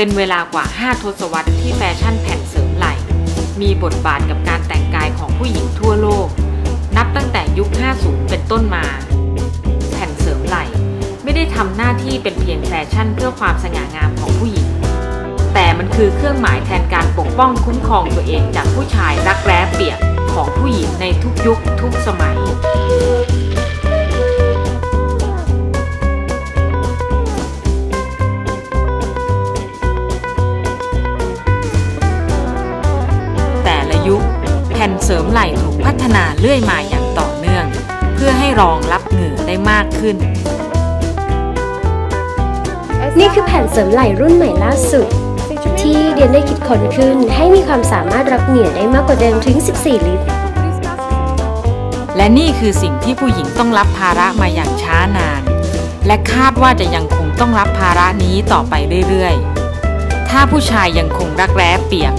เป็นเวลากว่า 5 ทศวรรษที่แฟชั่นแผ่นเสริมไหล่ มีบทบาทกับการแต่งกายของผู้หญิงทั่วโลก นับตั้งแต่ยุค 50 เป็นต้นมา แผ่นเสริมไหล่ไม่ได้ทำหน้าที่เป็นเพียงแฟชั่นเพื่อความสง่างามของผู้หญิง แต่มันคือเครื่องหมายแทนการปกป้องคุ้มครองตัวเองจากผู้ชายรักแร้เปียกของผู้หญิงในทุกยุคทุกสมัย ผ่นเสริมไหล่ถูกพัฒนาเรื่อยมาอย่างต่อเนื่อง เพื่อให้รองรับเหงื่อได้มากขึ้น นี่คือแผ่นเสริมไหล่รุ่นใหม่ล่าสุด ที่เดียนได้คิดค้นขึ้น ให้มีความสามารถรับเหงื่อได้มากกว่าเดิมถึง 14 ลิตร และนี่คือสิ่งที่ผู้หญิงต้องรับภาระมาอย่างช้านาน และคาดว่าจะยังคงต้องรับภาระนี้ต่อไปเรื่อยๆ ถ้าผู้ชายยังคงรักแร้เปียก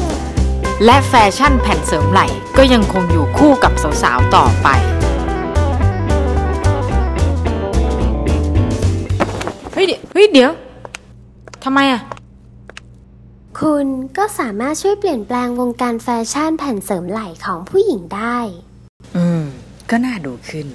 และแฟชั่นแผ่นเสริมไหล่ก็ยังคงอยู่คู่กับสาวๆต่อไป เฮ้ยเดี๋ยวเฮ้ยเดี๋ยวทำไมอะคุณก็สามารถช่วยเปลี่ยนแปลงวงการแฟชั่นแผ่นเสริมไหล่ของผู้หญิงได้ อืม ก็น่าดูขึ้น